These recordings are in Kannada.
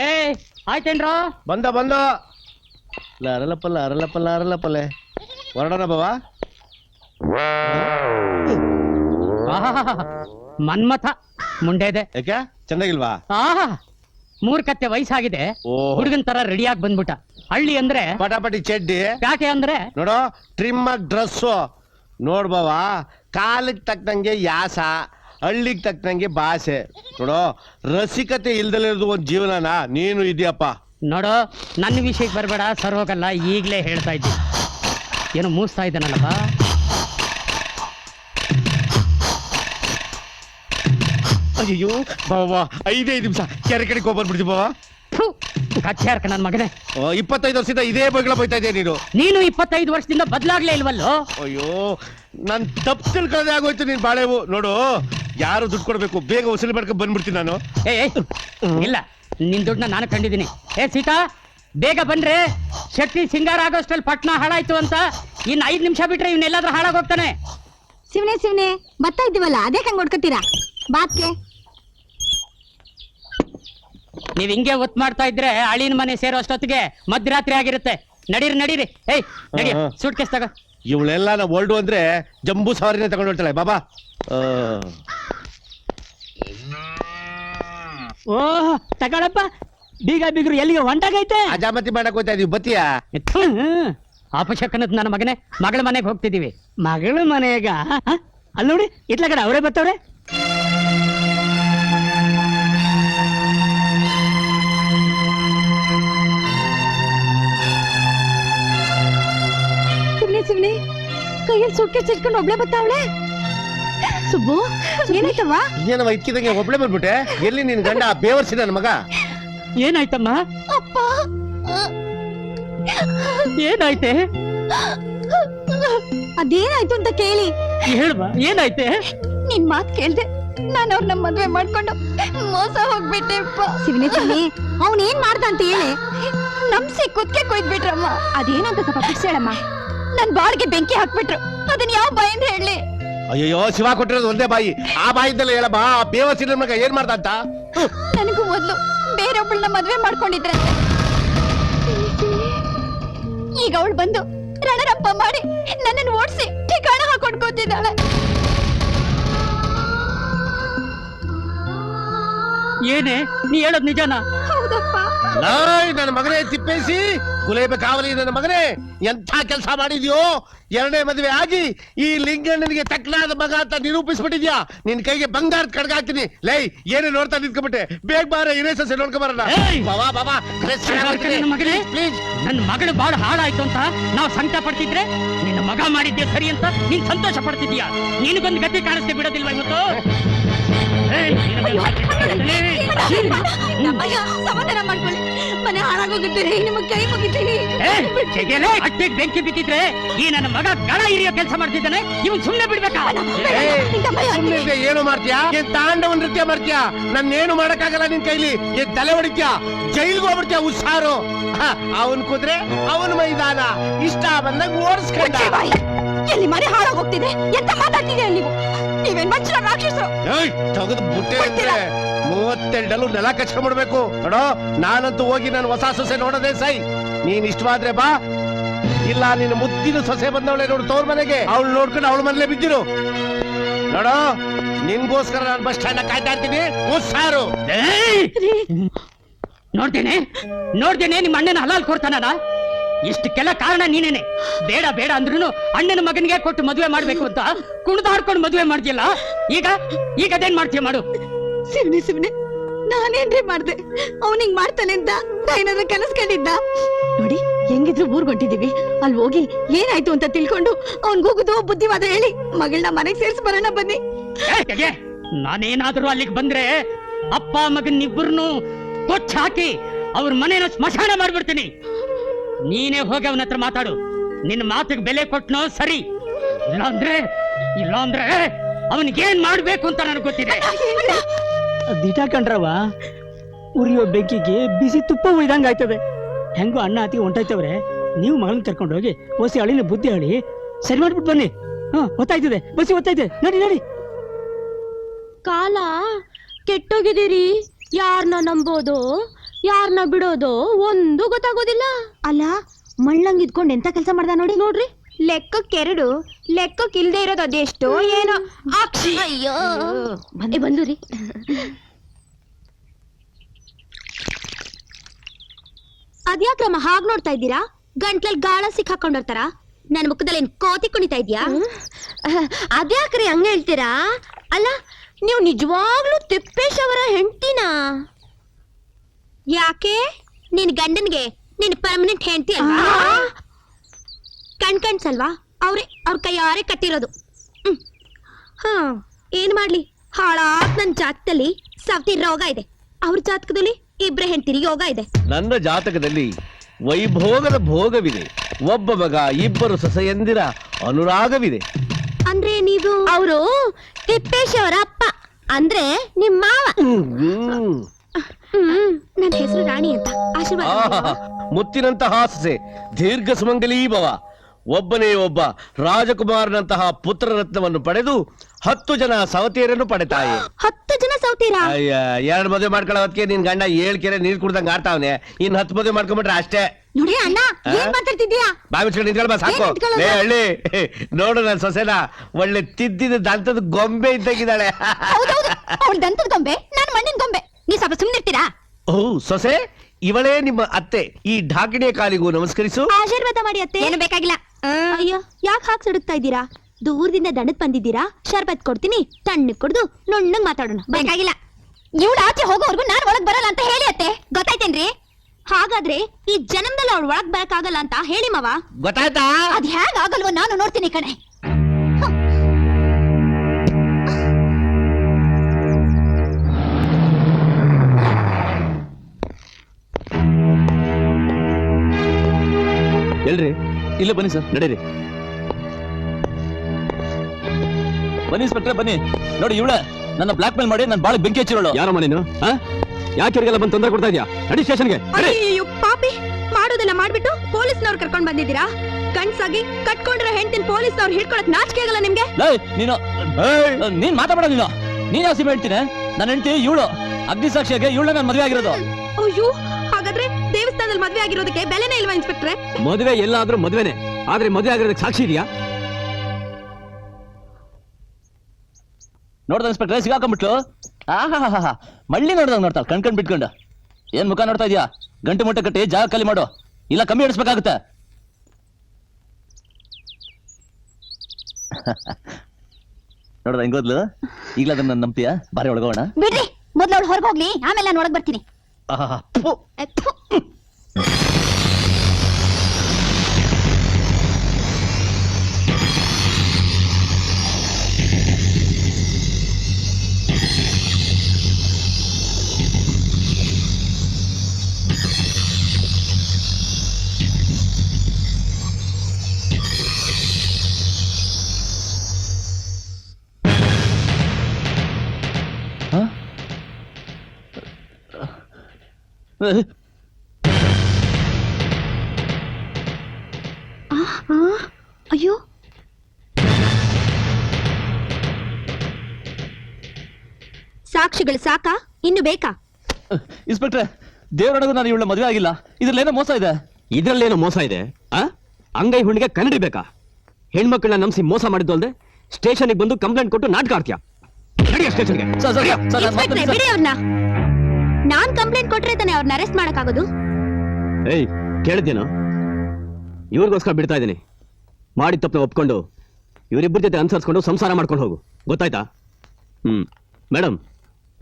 ಏ ಆಯ್ತೇನ್ರೋ? ಬಂದ ಬಂದ. ಅರಲಪ್ಪಲ್ಲ ಅರಲಪ್ಪಲ್ಲ ಅರಳಪ್ಪಲೆ ಹೊರಡೋಣ ಬಾವ. ಆಹಾಹಾಹಾ. ಮನ್ಮಥ ಮುಂಡೆದೆ ಯಾಕೆ? ಚೆನ್ನಾಗಿಲ್ವಾ ಆಹಾ ಮೂರ್ಖತ್ತೆ ವಯಸ್ಸಾಗಿದೆ. ಓ ಹುಡುಗನ್ ತರ ರೆಡಿಯಾಗಿ ಬಂದ್ಬಿಟ್ಟ. ಹಳ್ಳಿ ಅಂದ್ರೆ ಪಟಾಪಟಿ ಚೆಡ್ಡಿ. ಯಾಕೆ ಅಂದ್ರೆ ನೋಡು ಟ್ರಿಮ್ ಡ್ರೆಸ್ ಡ್ರೆಸ್ಸು ನೋಡ್ ಬಾವ ಕಾಲಿಗೆ ತಕ್ಕಂಗೆ ಯಾಸ. ಹಳ್ಳಿಗೆ ತಕ್ಕಂಗೆ ಭಾಷೆ. ನೋಡು ರಸಿಕತೆ ಇಲ್ದಲಿರೋದು ಒಂದು ಜೀವನನ. ನೀನು ಇದೆಯಪ್ಪ. ನೋಡೋ ನನ್ನ ವಿಷಯಕ್ಕೆ ಬರಬೇಡ ಸರ್ ಹೋಗಲ್ಲ ಈಗಲೇ ಹೇಳ್ತಾ ಇದ್ದೀನಿ. ಏನು ಮೂಸ್ತಾ ಇದ್ದಾನಲ್ಲಪ್ಪ ಅಯ್ಯೋ ಬಾವ ಐದೈದು ನಿಮಿಷ. ಕೆರೆ ಕಡೆಗೆ ಹೋಗ್ಬಂದ್ಬಿಡ್ತೀವಿ ಬಾವ ಥು, ಕಚ್ಚಾರ್ಕ ನನ್ ಮಗನೇ. ಓ, ಇಪ್ಪತ್ತೈದು ವರ್ಷದಿಂದ ಇದೇ ಬಗ್ಲ ಬೈತಾ ಇದೆಯಾ ನೀನು. ನೀನು ಇಪ್ಪತ್ತೈದು ವರ್ಷದಿಂದ ಬದಲಾಗ್ಲೇ ಇಲ್ವಲ್ಲೋ? ಅಯ್ಯೋ ನನ್ ತಪ್ಪು ತಿಳ್ಕೊಳ್ಳದೆ ಆಗೋಯ್ತು ನೀನ್ ಬಾಳೆವು ನೋಡು ಯಾರು ದುಡ್ಡು ಕೊಡ್ಬೇಕು? ಬೇಗ ವಸೂಲಿ ಮಾಡ್ಕೊಂಡು ಬಂದ್ಬಿಡ್ತೀನಿ ನಾನು. ಏ ಏ, ಇಲ್ಲ ನಿನ್ ದುಡ್ಡನ್ನ ನಾನು ಕಂಡಿದ್ದೀನಿ. ಏ ಸೀತಾ ಬೇಗ ಬನ್ರಿ ಶೆಟ್ಟಿ ಸಿಂಗಾರ ಆಗೋಷ್ಟರಲ್ಲಿ ಪಟ್ನ ಹಾಳಾಯ್ತು ಅಂತ ಇನ್ನು ಐದು ನಿಮಿಷ ಬಿಟ್ರೆ ಇವನ್ನೆಲ್ಲಾದ್ರೂ ಹಾಳಾಗೋಗ್ತಾನೆ ಶಿವನೇ ಶಿವನೇ ಬರ್ತಾ ಇದ್ದೀವಲ್ಲ ಅದೇ ಹೆಂಗ್ ಹೊಡ್ಕೋತೀರಾ? ಬಾತ್ಗೆ. ನೀವ್ ಹಿಂಗೆ ಒತ್ ಮಾಡ್ತಾ ಇದ್ರೆ ಅಳಿನ ಮನೆ ಸೇರೋ ಅಷ್ಟೊತ್ತಿಗೆ ಮಧ್ಯರಾತ್ರಿ ಆಗಿರುತ್ತೆ. ನಡೀರಿ ನಡೀರಿ. ಏಯ್ ನಡಿ. ಹಾ, ಹಾ. ಸೂಟ್ ಕೇಸ್ ತಗೋ. ಇವಳೆಲ್ಲ ನಾವು ಹೊರಡು ಅಂದ್ರೆ ಜಂಬೂ ಸವಾರಿನೇ ತಗೊಂಡು ಹೋಗ್ತಾಳೆ. ಬಾಬಾ. ಆ, ಓ ತಗೊಳಪ್ಪ. ಬೀಗ ಬೀಗರು ಎಲ್ಲಿಗೆ ಹೊಂಟಾಗೈತೆ? ಅಜಾಮತಿ ಮಾಡಕ್ ಹೋಗ್ತಾ ಇದೀವಿ ಬತ್ತಿಯಾ? ಅಪಶಕನದ ನನ್ನ ಮಗನೇ ಮಗಳ ಮನೆಗೆ ಹೋಗ್ತಿದೀವಿ ಮಗಳ ಮನೆಗ? ಅಲ್ಲಿ ನೋಡಿ ಇತ್ಲ ಕಡೆ ಅವರೇ ಬರ್ತಾವ್ರೆ ಶಿವನೇ ಕೈಯಲ್ಲಿ ಸುಟ್ಕೆ ಚಿಟ್ಕೊಂಡು ಒಬ್ಳೆ ಬತ್ತಾವಳೆ ಸುಬ್ಬು ಏನಾಯ್ತವ್ವ? ಏನವ ಇದ್ಕಿದಂಗೆ ಒಬ್ಳೆ ಬಂದ್ಬಿಟ್ಟೆ? ಎಲ್ಲಿ ನಿನ್ ಗಂಡ ಬೇವರ್ಸಿ ನನ್ನ ಮಗ? ಏನಾಯ್ತಮ್ಮ? ಅಪ್ಪ. ಏನಾಯ್ತೆ? ಅದೇನಾಯ್ತು ಅಂತ ಕೇಳಿ. ಹೇಳ್ಬಾ ಏನಾಯ್ತೆ? ನಿನ್ ಮಾತ್ ಕೇಳ್ದೆ ನಾನು ಅವ್ರನ್ನ ಮದ್ವೆ ಮಾಡ್ಕೊಂಡು ಮೋಸ ಹೋಗ್ಬಿಟ್ಟೆ ಶಿವನೇ ಶಿವನೇ ಅವನೇನ್ ಏನ್ ಮಾಡ್ದ ಅಂತ ಹೇಳಿ. ನಮ್ಸಿ ಕುತ್ಕೆ ಕೊಯ್ದ್ಬಿಟ್ರಮ್ಮ. ಅದೇನಂತ ಸ್ವಲ್ಪ ಬಿಡ್ಸೇಳಮ್ಮ ನನ್ ಬಾಳ್ಗೆ ಬೆಂಕಿ ಹಾಕ್ಬಿಟ್ರು. ಅದನ್ ಯಾವ ಭಯಿಂದ ಹೇಳಿ? ಅಯ್ಯೋ ಶಿವ ಕೊಟ್ಟಿರೋದು ಒಂದೇ ಬಾಯಿ. ಆ ಬಾಯಿದ್ದಲ್ಲ ಹೇಳಮ್ಮ ಆ ಮಗ ಏನ್ ಮಾಡ್ದ ಅಂತ ನನಗೂ ಮೊದ್ಲು ಬೇರೊಬ್ಬಳನ್ನ ಮದ್ವೆ ಮಾಡ್ಕೊಂಡಿದ್ರೆ. ಈಗ ಅವಳು ಬಂದು ರಣರಪ್ಪ ಮಾಡಿ ನನ್ನನ್ನು ಓಡಿಸಿ ಠಿಕಾಣ ಹಾಕೊಂಡು ಕೂತಿದ್ದಾಳೆ. ಏನೇ? ನೀ ಹೇಳೋದ್ ನಿಜಾನ? ಹೌದಪ್ಪ. ನನ್ನ ಮಗನೇ ತಿಪ್ಪೇಸಿ. ಗುಲೇಬ ಕಾವಲಿ ನನ್ನ ಮಗನೇ ಎಂಥ ಕೆಲಸ ಮಾಡಿದ್ಯೋ? ಎರಡನೇ ಮದುವೆ ಆಗಿ ಈ ಲಿಂಗಣ್ಣನಿಗೆ ತಕ್ಕನಾದ ಮಗ ಅಂತ ನಿರೂಪಿಸ್ಬಿಟ್ಟಿದ್ಯಾ? ನಿನ್ ಕೈಗೆ ಬಂಗಾರದ ಕಡ್ಗ ಹಾಕ್ತೀನಿ ಲೈ ಏನೇ ನೋಡ್ತಾ ನಿಂತ್ಕೊಂಡ್ಬಿಟ್ಟೆ ಬೇಗ ಬಾರ ಇರೇ ಸೊಸೆ ನೋಡ್ಕೊಂಬರೋಣ. ಏಯ್! ಬಾಬಾ ಬಾಬಾ ನನ್ನ ಮಗನೇ ಪ್ಲೀಸ್ ನನ್ನ ಮಗಳು ಬಾಳ ಹಾಳಾಯ್ತು ಅಂತ ನಾವು ಸಂಕಟ ಪಡ್ತಿದ್ರೆ ನಿನ್ನ ಮಗ ಮಾಡಿದ್ಯಾ ಸರಿ ಅಂತ ನೀನ್ ಸಂತೋಷ ಪಡ್ತಿದ್ಯಾ ನಿನಗೊಂದು ಗತಿ ಕಾಣಿಸ್ತೆ ಬಿಡೋದಿಲ್ವಾ ಇವತ್ತು? ಕಾಣಿಸ್ತೆ. ಸಮಾಧಾನ ಮಾಡ್ಕೊಳ್ಳಿ ಮನೆ ಹಾಳಾಗೋಗಿದ್ದೀರಿ ನಿಮ್ಮ ಕೈ ಮುಗಿತೀನಿ ಬೆಂಕಿ ಬಿದ್ದಿದ್ರೆ ಈ ನನ್ನ ಮಗ ಗಳ ಹಿರಿಯೋ ಕೆಲಸ ಮಾಡ್ತಿದ್ದಾನೆ ಇವ್ ಸುಮ್ನೆ ಬಿಡ್ಬೇಕಾ ಸುಮ್ಮನೆ ಏನು ಮಾಡ್ತೀಯಾ ಏನ್ ತಾಂಡವ ನೃತ್ಯ ಮಾಡ್ತೀಯಾ ನನ್ನೇನು ಮಾಡಕ್ಕಾಗಲ್ಲ ನಿನ್ ಕೈಲಿ ಏನ್ ತಲೆ ಹೊಡಿತ್ಯಾ ಜೈಲ್ಗೆ ಹೋಗ್ಬಿಡ್ತೀಯ ಹುಷಾರು ಅವನ್ ಕುದ್ರೆ ಅವನ್ ಮೈದಾನ ಇಷ್ಟ ಬಂದಾಗ ಓಡಿಸ್ಕೊಂಡ ಎಲ್ಲಿ ಮನೆ ಹಾಳಾಗೋಗ್ತಿದೆ ಎಂತ ಮಾತಾಡ್ತಿದ್ಯಾ ನೀವು ರಾಕ್ಷಸರು! ತೆಗೆದು ಬುಟ್ಟೆ ಅಂದ್ರೆ ಮೂವತ್ತೆರಡಲ್ಲೂ ನೆಲ ಕಚ್ಕೊಂಡ್ಬಿಡ್ಬೇಕು. ನೋಡೋ ನಾನಂತೂ ಹೋಗಿ ನಾನು ಹೊಸ ಸೊಸೆ ನೋಡೋದೇ ಸೈ. ನೀನ್ ಇಷ್ಟವಾದ್ರೆ ಬಾ. ಇಲ್ಲ ನಿನ್ನ ಮುದ್ದಿನ ಸೊಸೆ ಬಂದವಳೆ ನೋಡು ತೋರ್ ಮನೆಗೆ. ಅವಳು ನೋಡ್ಕೊಂಡು ಅವಳ ಮನೇಲೆ ಬಿದ್ದಿರು. ನೋಡೋ ನಿನ್ಗೋಸ್ಕರ ನಾನು ಬಸ್ ಸ್ಟ್ಯಾಂಡ್ ಕಾಯ್ತಾ ಇರ್ತೀನಿ. ಸಾರು! ನೋಡ್ತೇನೆ ನೋಡ್ತೇನೆ ನಿಮ್ಮ ಅಣ್ಣನ ಹಲಾಲ್ ಕೊಡ್ತಾನ ಇಷ್ಟಕ್ಕೆಲ್ಲ ಕಾರಣ ನೀನೇನೆ. ಬೇಡ ಬೇಡ ಅಂದ್ರೂ ಅಣ್ಣನ ಮಗನಿಗೆ ಕೊಟ್ಟು ಮದುವೆ ಮಾಡ್ಬೇಕು ಅಂತ ಕುಣಿದಾಡ್ಕೊಂಡು ಮದುವೆ ಮಾಡ್ತಿಯಲ್ಲ ಈಗ ಈಗ ಅದೇನ್ ಮಾಡ್ತೀಯ ಮಾಡು? ಶಿವನೆ ಶಿವನೆ ನಾನೇನ್ರಿ ಮಾಡ್ದೆ? ಅವನಿಗೆ ಮಾಡ್ತಾನೆ ಅಂತ ಏನಾದ್ರು ಕನಸ್ಕೊಂಡಿದ್ದ ನೋಡಿ ಹೆಂಗಿದ್ರು ಊರ್ ಗಂಟಿದೀವಿ ಅಲ್ಲಿ ಹೋಗಿ ಏನಾಯ್ತು ಅಂತ ತಿಳ್ಕೊಂಡು ಅವ್ನ್ ಹೋಗುದು ಬುದ್ಧಿವಾದ ಹೇಳಿ. ಮಗಳನ್ನ ಮನೆಗ್ ಸೇರ್ಸಿ ಬರೋಣ ಬನ್ನಿ. ನಾನೇನಾದ್ರೂ ಅಲ್ಲಿಗೆ ಬಂದ್ರೆ ಅಪ್ಪ ಮಗನ್ ಇಬ್ಬರನ್ನು ಕೊಚ್ಚ ಹಾಕಿ ಅವ್ರ ಮನೇನ ಸ್ಮಶಾನ ಮಾಡ್ಬಿಡ್ತೀನಿ. ನೀನೇ ಹೋಗಿ ಅವನ ಹತ್ರ ಮಾತಾಡು. ನಿನ್ನ ಮಾತಿಗೆ ಬೆಲೆ ಕೊಟ್ನೋ ಸರಿ. ಇಲ್ಲಾಂದ್ರೆ ಇಲ್ಲಾಂದ್ರೆ ಅವನಿಗೇನ್ ಮಾಡ್ಬೇಕು ಅಂತ ನನಗೆ ಗೊತ್ತಿದೆ. ದಿಟ ಕಂಡ್ರವ ಉರಿಯೋ ಬೆಂಕಿಗೆ ಬಿಸಿ ತುಪ್ಪ ಉಳಿದಂಗೆ ಆಯ್ತದೆ ಹೆಂಗೋ ಅಣ್ಣ ಅತಿ ಹೊಂಟಾಯ್ತವ್ರೆ. ನೀವು ಮಗಳನ್ನ ಕರ್ಕೊಂಡು ಹೋಗಿ ಓಸಿ ಅಳಿನ ಬುದ್ಧಿ ಅಳಿ ಸರಿ ಮಾಡ್ಬಿಟ್ಟು ಬನ್ನಿ. ಹಾ ಗೊತ್ತಾಯ್ತದೆ ಬಸ್ಸಿ ಗೊತ್ತಾಯ್ತದೆ ನೋಡಿ ನಡಿ. ಕಾಲ ಕೆಟ್ಟೋಗಿದ್ದೀರಿ. ಯಾರನ್ನ ನಂಬೋದು? ಯಾರನ್ನ ಬಿಡೋದು ಒಂದು ಗೊತ್ತಾಗೋದಿಲ್ಲ. ಅಲ್ಲ ಮಳ್ಳಂಗ್ ಇದ್ಕೊಂಡು ಎಂತ ಕೆಲಸ ಮಾಡ್ದ ನೋಡಿ. ನೋಡ್ರಿ. ಲೆಕ್ಕಕ್ಕೆರಡು ಲೆಕ್ಕಕ್ಕೆ ಇಲ್ದೇ ಇರೋದು ಅದೆಷ್ಟೋ ಏನೋ. ಅಯ್ಯೋ. ಬಂದೆ ಬಂದು ರೀ. ಅದ್ಯಾಕ್ರಮ ಹಾಗೆ ನೋಡ್ತಾ ಇದ್ದೀರಾ? ಗಂಟ್ಲಲ್ಲಿ ಗಾಳ ಸಿಕ್ಕಾಕೊಂಡಿರ್ತಾರ ನನ್ನ ಮುಖದಲ್ಲಿ ಏನ್ ಕೋತಿ ಕುಣಿತಾ ಇದೆಯಾ? ಅದ್ಯಾಕ್ರಿ ಹಂಗ ಹೇಳ್ತೀರಾ? ಅಲ್ಲ ನೀವು ನಿಜವಾಗ್ಲೂ ತಿಪ್ಪೇಶ್ ಅವರ ಹೆಂಡತಿನಾ? ಯಾಕೆ? ನಿನ್ ಗಂಡನ್ಗೆ ನಿನ್ ಪರ್ಮನೆಂಟ್ ಹೆಂಡತಿ ಅಲ್ವಾ? ಕಣ್ ಕಣ್ಸಲ್ವಾ? ಅವ್ರೆ ಅವ್ರ ಕೈಯಾರೆ ಕಟ್ಟಿರೋದು. ಹ್ಮ್. ಹಾ ಏನ್ ಮಾಡ್ಲಿ? ಹಾಳಾಗ್ ನನ್ ಜಾತಕದಲ್ಲಿ ಸವತಿ ರೋಗ ಇದೆ. ಅವ್ರ ಜಾತಕದಲ್ಲಿ ಇಬ್ರ ಹೆಂಡತಿರಿ ಯೋಗ ಇದೆ. ನನ್ನ ಜಾತಕದಲ್ಲಿ ವೈಭೋಗದ ಭೋಗವಿದೆ. ಒಬ್ಬ ಮಗ ಇಬ್ಬರು ಸೊಸೆಯಂದಿರ ಅನುರಾಗವಿದೆ. ಅಂದ್ರೆ ನೀವು? ಅವರು ತಿಪ್ಪೇಶ್ ಅವರ ಅಪ್ಪ. ಅಂದ್ರೆ ನಿಮ್ಮ ಮಾವ. ಹ್ಮ್. ಹ್ಮ್ ನನ್ನ ಹೆಸರು ರಾಣಿ ಅಂತ. ಆಶೀರ್ವಾದ ಆಹಾ, ಮಾಡಿ. ಮುತ್ತಿನಂತಹ ಸೊಸೆ ದೀರ್ಘ ಸುಮಂಗಲೀ ಭವ. ಒಬ್ಬನೇ ಒಬ್ಬ ರಾಜಕುಮಾರನಂತಹ ಪುತ್ರ ರತ್ನವನ್ನು ಪಡೆದು ಹತ್ತು ಜನ ಸವತಿಯರನ್ನು ಪಡೆತಾಯಿ ಹತ್ತು ಜನ ಸೌತೀರಾ ಅಯ್ಯ ಎರಡು ಮದುವೆ ಮಾಡ್ಕೊಳ್ಳೋದಕ್ಕೆ ನಿನ್ ಗಂಡ ಏಳ್ ಕೆರೆ ನೀರ್ ಕುಡ್ದಂಗ್ ಆಡ್ತಾವನೆ. ಇನ್ ಹತ್ತು ಮದುವೆ ಮಾಡ್ಕೊಂಡ್ಬಿಟ್ರೆ ಅಷ್ಟೇ. ನೋಡಿ ಅಣ್ಣ? ಏನ್ ಮಾತಾಡ್ತಿದ್ಯಾ ಬಾಯಿ ಮುಚ್ಕೊಂಡು ನಿಂತ್ಕೊಳ್ ಬಾ ಸಾಕು. ಏನ್ ನಿಂತ್ಕೊಳ್ಳೋದು? ಲೇ ಹಳ್ಳಿ ನೋಡು ನನ್ನ ಸೊಸೆನ. ಒಳ್ಳೆ ತಿದ್ದಿದ ದಂತದ ಗೊಂಬೆ ಇದ್ದಾಗಿದ್ದಾಳೆ ಹೌದೌದು ಅವ್ಳ ದಂತದ ಗೊಂಬೆ ನಾನು ಮಣ್ಣಿನ ಗೊಂಬೆ. ನೀವ್ ಸ್ವಲ್ಪ ಸುಮ್ನಿರ್ತೀರಾ ಓ ಸೊಸೆ ಇವಳೇ ನಿಮ್ಮ ಅತ್ತೆ. ಈ ಢಾಕಿಣಿಯ ಕಾಲಿಗೂ ನಮಸ್ಕರಿಸು. ಆಶೀರ್ವಾದ ಮಾಡಿ ಅತ್ತೆ. ಏನು ಬೇಕಾಗಿಲ್ಲ. ಅಯ್ಯೋ ಯಾಕೆ ಹಾಕ್ ಸಿಡುತ್ತಾ ಇದ್ದೀರಾ? ದೂರದಿಂದ ದಣದ್ ಬಂದಿದ್ದೀರಾ? ಶರ್ಬತ್ ಕೊಡ್ತೀನಿ ತಣ್ಣಗ್ ಕುಡ್ದು ನುಣ್ಣಗ್ ಮಾತಾಡೋಣ. ಬೇಕಾಗಿಲ್ಲ. ಇವಳು ಆಚೆ ಹೋಗೋವರೆಗೂ ನಾನು ಒಳಗ್ ಬರಲ್ಲ ಅಂತ ಹೇಳಿ ಅತ್ತೆ. ಗೊತ್ತಾಯ್ತೇನ್ರಿ? ಹಾಗಾದ್ರೆ ಈ ಜನ್ಮದಲ್ಲಿ ಅವಳು ಒಳಗ್ ಬರಕ್ಕಾಗಲ್ಲ ಅಂತ ಹೇಳಿ ಮಾವ. ಗೊತ್ತಾಯ್ತಾ? ಅದ್ ಹೇಗ್ ಆಗಲ್ವೋ ನಾನು ನೋಡ್ತೀನಿ ಕಣೆ. ಎಲ್ರಿ? ಇಲ್ಲ ಬನ್ನಿ ಸರ್ ನಡೀರಿ. ಬನ್ನಿ ಇನ್ಸ್ಪೆಕ್ಟ್ರೆ ಬನ್ನಿ. ನೋಡಿ ಇವಳೆ ನನ್ನ ಬ್ಲಾಕ್ ಮೇಲ್ ಮಾಡಿ ನಾನು ಬಾಳ ಬೆಂಕಿ ಹಚ್ಚಿರೋಳು. ಯಾರಮ್ಮ ನೀನು? ಆ? ಯಾಕೆ ಇವ್ರಿಗೆಲ್ಲ ಬಂದು ತೊಂದರೆ ಕೊಡ್ತಾ ಇದೀಯಾ? ನಡಿ ಸ್ಟೇಷನ್ಗೆ ಅಯ್ಯೋ ಪಾಪಿ. ಮಾಡೋದೆಲ್ಲ ಮಾಡ್ಬಿಟ್ಟು ಪೊಲೀಸ್ನವ್ರು ಕರ್ಕೊಂಡ್ ಬಂದಿದ್ದೀರಾ? ಕಣ್ಸಾಗಿ ಕಟ್ಕೊಂಡಿರೋ ಪೊಲೀಸ್ ಪೊಲೀಸ್ನವ್ರು ಹಿಡ್ಕೊಳಕ್ ನಾಚಿಕೆ ಆಗಲ್ಲ ನಿಮ್ಗೆ? ಲೇ ನೀನು! ನೀನ್ ಮಾತಾಡ ನೀನು. ನೀನ್ ಯಾವ ಸಿಮ್ ಹೇಳ್ತೀನಿ? ನನ್ನ ಹೆಂಡತಿ ಇವಳು. ಅಗ್ನಿ ಸಾಕ್ಷಿಯಾಗೆ ಇವಳ ನಾನು ಮದುವೆ ಆಗಿರೋದು. ಅಯ್ಯೋ ದೇವಸ್ಥಾನದಲ್ಲಿ ಮದ್ವೆ ಆಗಿರೋದಕ್ಕೆ ಬೆಲೆನೇ ಇಲ್ವಾ ಇನ್ಸ್ಪೆಕ್ಟರ್? ಮದುವೆ ಎಲ್ಲಾದ್ರೂ ಮದುವೆನೆ. ಆದ್ರೆ ಮದುವೆ ಆಗಿರೋದಕ್ಕೆ ಸಾಕ್ಷಿ ಇದೆಯಾ? ನೋಡ್ದ ಇನ್ಸ್ಪೆಕ್ಟರ್ ಸಿಗಾಕೊಂಡ್ಬಿಟ್ಲು? ಆಹಾ ಮಳ್ಳಿ ನೋಡ್ದಂಗ್ ನೋಡ್ತಾಳ ಕಣ್ಕಂಡ್ ಬಿಟ್ಕೊಂಡು. ಏನ್ ಮುಖ ನೋಡ್ತಾ ಇದೀಯಾ? ಗಂಟು ಮೊಟ್ಟೆ ಕಟ್ಟಿ ಜಾಗ ಖಾಲಿ ಮಾಡು. ಇಲ್ಲ ಕಮ್ಮಿ ಹಿಡಿಸ್ಬೇಕಾಗುತ್ತೆ. ನೋಡ್ದ ಹೆಂಗೋದ್ಲು ಈಗಲ ಅದನ್ನ ನಂಬ್ತೀಯ? ಬಾರಿ ಒಳಗೋಣ ಬಿಡ್ರಿ ಮೊದ್ಲು ಅವಳು ಹೊರಗೋಗ್ಲಿ ಆಮೇಲೆ ನಾನು ಒಳಗ್ ಬರ್ತೀನಿ. ಆಹಾ. ಎ, ಥು. ಆ, ಅಯ್ಯೋ. ಸಾಕ್ಷಿಗಳು ಸಾಕಾ? ಇನ್ನು ಬೇಕಾ? ಇನ್ಸ್ಪೆಕ್ಟ್ರೆ ದೇವರೊಳಗೂ ನಾನು ಇವಳ ಮದುವೆ ಆಗಿಲ್ಲ. ಇದ್ರಲ್ಲೇನೋ ಮೋಸ ಇದೆ. ಇದ್ರಲ್ಲೇನೋ ಮೋಸ ಇದೆ ಆ? ಅಂಗೈ ಹುಣ್ಣಿಗೆ ಕನ್ನಡಿ ಬೇಕಾ? ಹೆಣ್ಮಕ್ಳನ್ನ ನಂಬಿಸಿ ಮೋಸ ಮಾಡಿದ್ದು ಅಲ್ಲದೆ ಸ್ಟೇಷನ್ಗೆ ಬಂದು ಕಂಪ್ಲೇಂಟ್ ಕೊಟ್ಟು ನಾಟಕ ಆಡ್ತೀಯ? ಸ್ಟೇಷನ್ಗೆ. ಇನ್ಸ್ಪೆಕ್ಟ್ರೆ, ಬಿಡಿ ಅವ್ರನ್ನ ನಾನ್ ಕಂಪ್ಲೇಂಟ್ ಕೊಟ್ರೆ ತಾನೆ ಅವ್ರನ್ನ ಅರೆಸ್ಟ್ ಮಾಡಕ್ಕಾಗೋದು? ಏಯ್ ಕೇಳಿದ್ದೇನು? ಇವ್ರಿಗೋಸ್ಕರ ಬಿಡ್ತಾ ಇದ್ದೀನಿ. ಮಾಡಿದ ತಪ್ಪನ್ನ ಒಪ್ಕೊಂಡು ಇವರಿಬ್ಬರ ಜೊತೆ ಅನುಸರಿಸ್ಕೊಂಡು ಸಂಸಾರ ಮಾಡ್ಕೊಂಡು ಹೋಗು. ಗೊತ್ತಾಯ್ತಾ? ಹ್ಞೂ ಮೇಡಮ್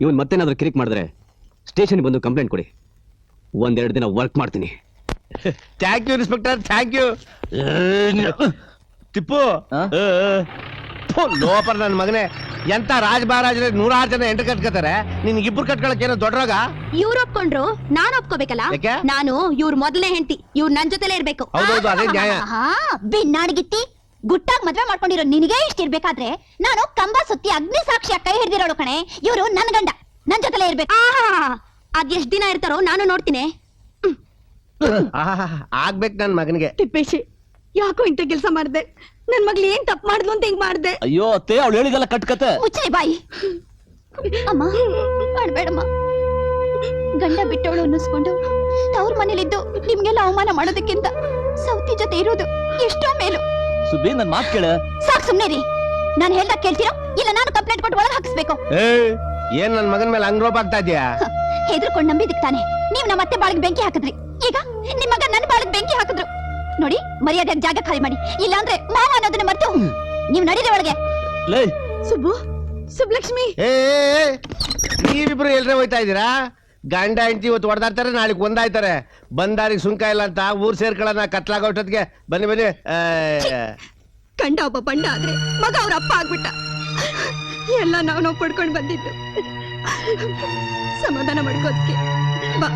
ಇವನು ಮತ್ತೇನಾದರೂ ಕಿರಿಕ್ ಮಾಡಿದ್ರೆ ಸ್ಟೇಷನ್ಗೆ ಬಂದು ಕಂಪ್ಲೇಂಟ್ ಕೊಡಿ. ಒಂದೆರಡು ದಿನ ವರ್ಕ್ ಮಾಡ್ತೀನಿ. Thank you inspector thank you Tippu loafer ನನ್ನ ಮಗನೇ ಎಂತ ರಾಜ ಮಹಾರಾಜರೇ ನೂರಾರು ಜನ ಎಂಟು ಕಟ್ಕೋತಾರೆ ನಿನ್ ಇಬ್ರು ಕಟ್ಕೊಳಕ್ ಏನೋ ದೊಡ್ಡ ರೋಗ? ಇವ್ರು ಒಪ್ಕೊಂಡ್ರು ನಾನ್ ಒಪ್ಕೋಬೇಕಲ್ಲ? ಯಾಕೆ? ನಾನು ಇವ್ರ ಮೊದಲನೇ ಹೆಂಡತಿ ಇವ್ರು ನನ್ ಜೊತೆಲೇ ಇರ್ಬೇಕು. ಹೌದೌದು, ಅದೇ ನ್ಯಾಯ. ಬಿನ್ನಾಡ್ಗಿತ್ತಿ ಗುಟ್ಟಾಗ್ ಮದ್ವೆ ಮಾಡ್ಕೊಂಡಿರೋ ನಿನಗೆ ಇಷ್ಟ ಇರ್ಬೇಕಾದ್ರೆ ನಾನು ಕಂಬ ಸುತ್ತಿ ಅಗ್ನಿ ಸಾಕ್ಷಿಯ ಕೈ ಹಿಡಿದಿರೋಳು ಕಣೆ ಇವ್ರು ನನ್ ಗಂಡ ನನ್ ಜೊತೆಲೇ ಇರ್ಬೇಕು. ಅದ್ ಎಷ್ಟ್ ದಿನ ಇರ್ತಾರೋ ನಾನು ನೋಡ್ತೀನಿ. ಆಹಾ, ಆಗ್ಬೇಕು ನನ್ ಮಗನಿಗೆ. ತಿಪ್ಪೇಶಿ ಯಾಕೋ ಇಂತ ಕೆಲಸ ಮಾಡ್ದೆ? ನನ್ ಮಗ್ಳು ಏನ್ ತಪ್ಪು ಮಾಡಿದ್ಲು ಅಂತ ಹಿಂಗ್ ಮಾಡ್ದೆ. ಅಯ್ಯೋ ಅತ್ತೆ ಅವಳು ಹೇಳಿದಲ್ಲ ಕಟ್ ಕತೆ ಮುಚ್ಚಲಿ ಬಾಯಿ. ಅಮ್ಮ ಮಾಡ್ಬೇಡಮ್ಮ. ಗಂಡ ಬಿಟ್ಟವಳು ಅನ್ನಿಸ್ಕೊಂಡು ತವ್ರ ಮನೇಲಿದ್ದು ನಿಮ್ಗೆಲ್ಲ ಅವಮಾನ ಮಾಡೋದಕ್ಕಿಂತ ಸೌತಿ ಜೊತೆ ಇರೋದು ಎಷ್ಟೋ ಮೇಲು. ಸುಬ್ಬಿ ನನ್ ಮಾತ್ ಕೇಳ. ಸಾಕ್ ಸುಮ್ನೆ ರೀ ನಾನು ಹೇಳ್ದಾಗ ಕೇಳ್ತೀರಾ? ಇಲ್ಲ ನಾನು ಕಂಪ್ಲೇಂಟ್ ಕೊಟ್ಟು ಒಳಗೆ ಹಾಕಿಸ್ಬೇಕು. ಏನ್ ನನ್ ಮಗನ್ ಮೇಲೆ ಅಂಗ್ರೋಪ್ ಆಗ್ತಾ ಇದೆಯಾ ಹೆದರ್ಕೊಂಡು ನಂಬಿದಕ್ ತಾನೆ. ನೀವ್ ನಮ್ಮ ಅತ್ತೆ ಬಾಳಿಗೆ ಬೆಂಕಿ ಹಾಕಿದ್ರಿ. ಈಗ ನಿಮ್ ಮಗ ನನ್ನ ಬಾಳಿಗೆ ಬೆಂಕಿ ಹಾಕಿದ್ರು. ನೋಡಿ ಮರ್ಯಾದೆ ಜಾಗ ಖಾಲಿ ಮಾಡಿ. ಇಲ್ಲಾಂದ್ರೆ ಮಾವ ಅನ್ನೋದನ್ನ ಮರ್ತು ನೀವ್ ನಡೀರಿ ಒಳಗೆ. ಲೇ. ಸುಬ್ಬು ಸುಬ್ಲಕ್ಷ್ಮಿ. ಏ ಏ, ಏ, ನೀವಿಬ್ರು ಎಲ್ರೇ ಹೋಯ್ತಾ ಇದ್ದೀರಾ? ಗಂಡ ಹೆಂಡತಿ ಇವತ್ತು ಹೊಡೆದಾಡ್ತಾರೆ ನಾಳೆ ಒಂದಾಯ್ತಾರೆ ಬಂದಾರಿ ಸುಂಕ ಇಲ್ಲ ಅಂತ ಊರ್ ಸೇರ್ಕೊಳ್ಳೋಣ ಕತ್ಲಾಗೋಟದ್ಗೆ ಬನ್ನಿ ಬನ್ನಿ. ಆ, ಗಂಡ ಒಬ್ಬ ಬಂಡ ಆದ್ರೆ ಮಗ ಅವ್ರ ಅಪ್ಪ ಆಗ್ಬಿಟ್ಟ. ಎಲ್ಲ ನಾವು ನಾವು ಪಡ್ಕೊಂಡು ಬಂದಿದ್ದು. ಸಮಾಧಾನ ಮಾಡ್ಕೋದಕ್ಕೆ ಬಾ.